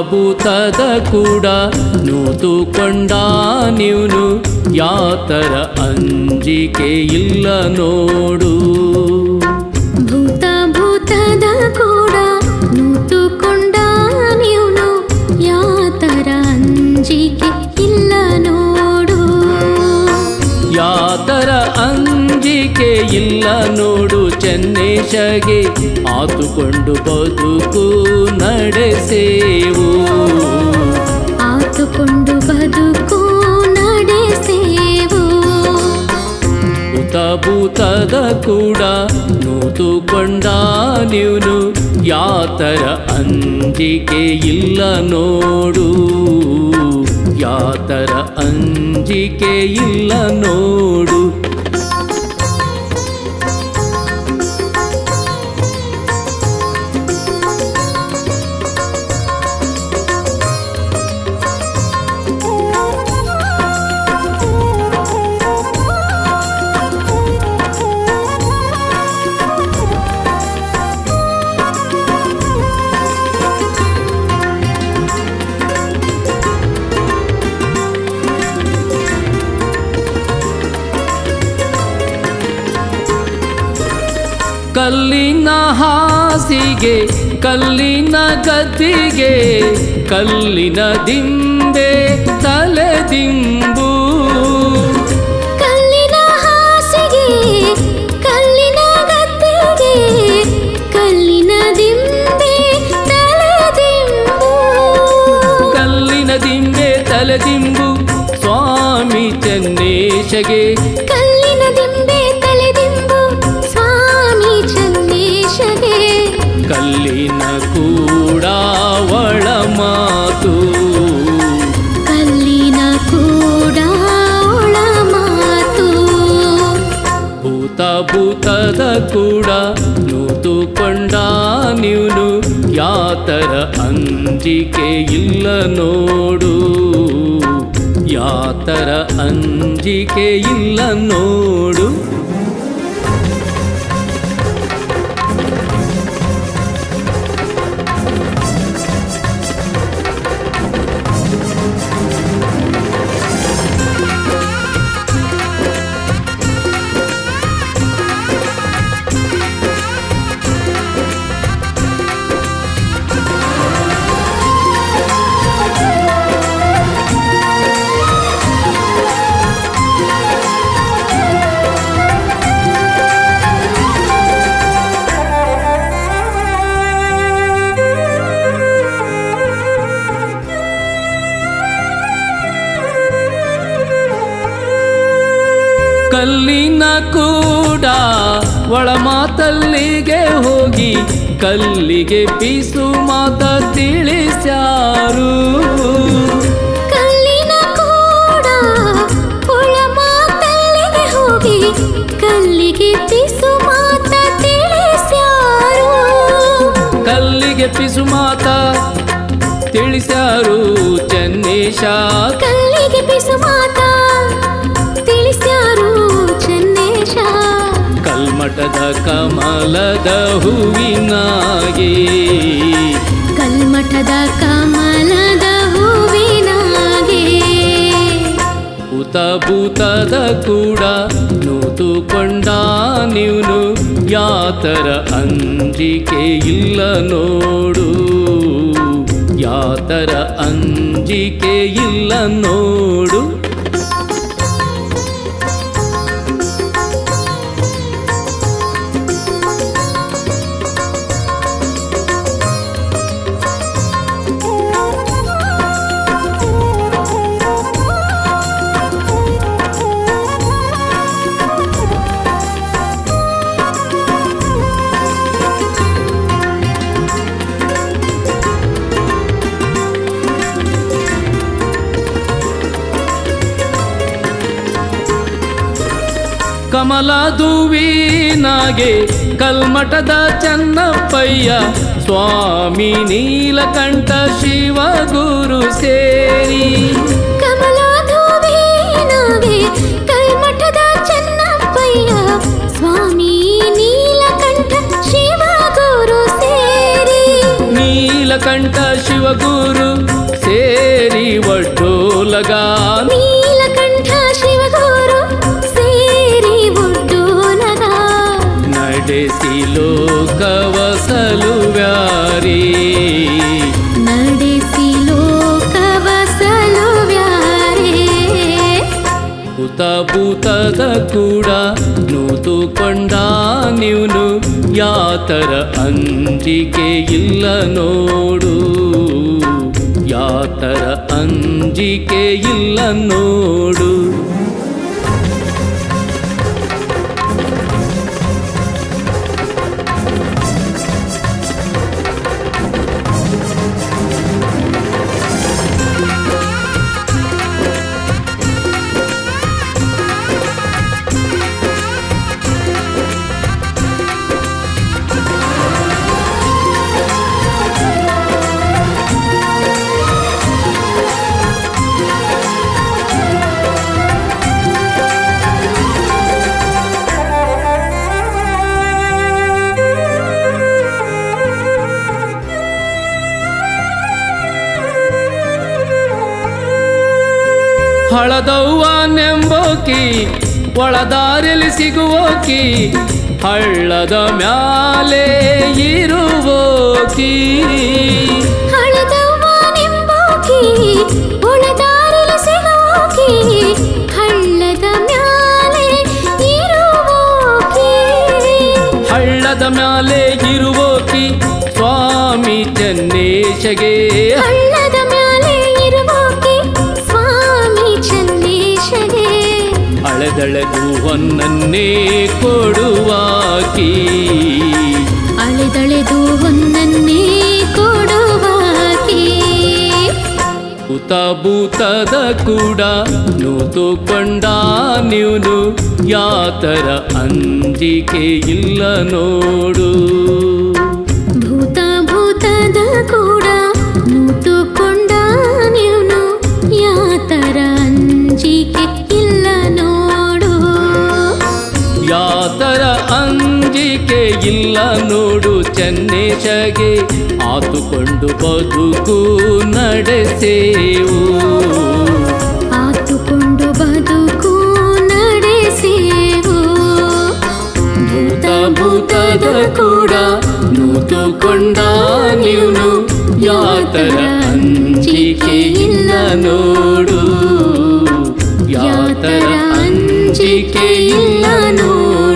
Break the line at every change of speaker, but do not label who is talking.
ಭೂತದ ಕೂಡ ನೂತುಕೊಂಡ ನೀವು ಯಾತರ ಅಂಜಿಕೆ ಇಲ್ಲ ನೋಡು.
ಯಾತರ ಅಂಜಿಕೆ ಇಲ್ಲ ನೋಡು
ಚೆನ್ನೇಶಗೆ ಆತುಕೊಂಡು ಬದುಕು ನಡೆಸೇವು.
ಆತುಕೊಂಡು ಬದುಕು ನಡೆಸೇವು.
ಭೂತ ಭೂತದ ಕೂಡ ನೂತುಕೊಂಡ ನೀನು. ಯಾತರ ಅಂಜಿಕೆ ಇಲ್ಲ ನೋಡು. ಯಾತರ ಅಂಜಿಕೆ ಇಲ್ಲ ನೋಡು. ಕಲ್ಲಿನ ಹಾಸಿಗೆ ಕಲ್ಲಿನ ಗದ್ದಿಗೆ ಕಲ್ಲಿನ ದಿಂಬೆ ತಲೆದಿಂಬು
ಕಲ್ಲಿನ ಹಾಸಿಗೆ ಕಲ್ಲಿನ ಗದ್ದಿಗೆ ಕಲ್ಲಿನ ದಿಂಬೆ ತಲೆದಿಂಬು
ಕಲ್ಲಿನ ದಿಂಬೆ ತಲೆದಿಂಬು ಸ್ವಾಮಿ ಚೆನ್ನೇಶಗೆ. ಭೂತದ ಕೂಡ ನೂತುಕೊಂಡ ನೀನು ಯಾತರ ಅಂಜಿಕೆ ಇಲ್ಲ ನೋಡು. ಯಾತರ ಅಂಜಿಕೆ ಇಲ್ಲ ನೋಡು. ಕಲ್ಲಿನ ಕೂಡ ಒಳ ಮಾತಲ್ಲಿಗೆ ಹೋಗಿ ಕಲ್ಲಿಗೆ ಬೀಸು ಮಾತ ತಿಳಿಸ್ಯಾರು.
ಕಲ್ಲಿನ ಕೂಡ ಒಳ ಮಾತಲ್ಲಿಗೆ ಹೋಗಿ ಕಲ್ಲಿಗೆ ಪಿಸು ಮಾತ ತಿಳಿಸ್ಯಾರು.
ಕಲ್ಲಿಗೆ ಪಿಸು ಮಾತ ತಿಳಿಸ್ಯಾರು ಚನ್ನೇಶ.
ಕಲ್ಲಿಗೆ ಪಿಸು ಮಾತ
ಕಮಲದ ಹೂವಿನಾಗೆ.
ಕಲ್ಮಠದ ಕಮಲದ ಹೂವಿನಾಗೆ.
ಉತಭೂತದ ಭೂತದ ಕೂಡ ನೂತುಕೊಂಡ ನೀನು ಯಾತರ ಅಂಜಿಕೆ ಇಲ್ಲ ನೋಡು. ಯಾತರ ಅಂಜಿಕೆ ಇಲ್ಲ ನೋಡು. ಕಮಲ ದುವಿನಾಗೆ ಕಲ್ಮಠದ ಚನ್ನಪ್ಪಯ್ಯ ಸ್ವಾಮಿ ನೀಲಕಂಠ ಶಿವ ಗುರು ಸೇರಿ.
ಕಂಠ ಕಲ್ಮಠದ ಚೆನ್ನಪ್ಪಯ್ಯ ಸ್ವಾಮಿ ನೀಲಕಂಠ ಶಿವಗುರು ಸೇರಿ.
ನೀಲಕಂಠ ಲಗಾ ಗುರು ಒಲಗ ಭೂತದ ಕೂಡ ನೂತುಕೊಂಡ ನೀವು ಯಾತರ ಅಂಜಿಕೆ ಇಲ್ಲ ನೋಡು. ಯಾತರ ಅಂಜಿಕೆ ಇಲ್ಲ ನೋಡು. ಹಳದವ್ವ ನೆಂಬೋಕಿ ಒಳದಾರಿಲಿ ಸಿಗುವೋಕಿ ಹಳ್ಳದ ಮ್ಯಾಲೆ ಇರುವೋಕಿ.
ಹಳದವ್ವ ನಿಂಬೋಕಿ ಒಳದಾರಿಲಿ ಸಿಗೋಕಿ ಹಳ್ಳದ ಮ್ಯಾಲೆ ಇರುವೋಕಿ.
ಹಳ್ಳದ ಮ್ಯಾಲೆ ಇರುವೋಕಿ ಸ್ವಾಮಿ ಚನ್ನೇಶಗೆ.
ಹಳ್ಳದ
ಹೊನ್ನನ್ನೇ ಕೊಡುವಾಕಿ.
ಅಳೆದಳೆದು ಹೊನ್ನನ್ನೇ ಕೊಡುವಾಕಿ.
ಉತ ಭೂತದ ಕೂಡ ನೂತುಕೊಂಡ
ನೀನು ಯಾತರ ಅಂಜಿಕೆ ಇಲ್ಲ ನೋಡು.
ಅಂಜಿಕೆ ಇಲ್ಲ ನೋಡು ಚೆನ್ನೇಶಗೆ ಆತುಕೊಂಡು ಬದುಕು ನಡೆಸೇವು
ಆತುಕೊಂಡು ಬದುಕು ನಡೆಸೇವು
ಭೂತ ಭೂತದ ಕೂಡ ನೂತುಕೊಂಡ ನೀನು ಯಾತರ ಅಂಜಿಕೆ ಇಲ್ಲ ನೋಡು ಯಾತರ ಅಂಜಿಕೆ ಇಲ್ಲ ನೋಡು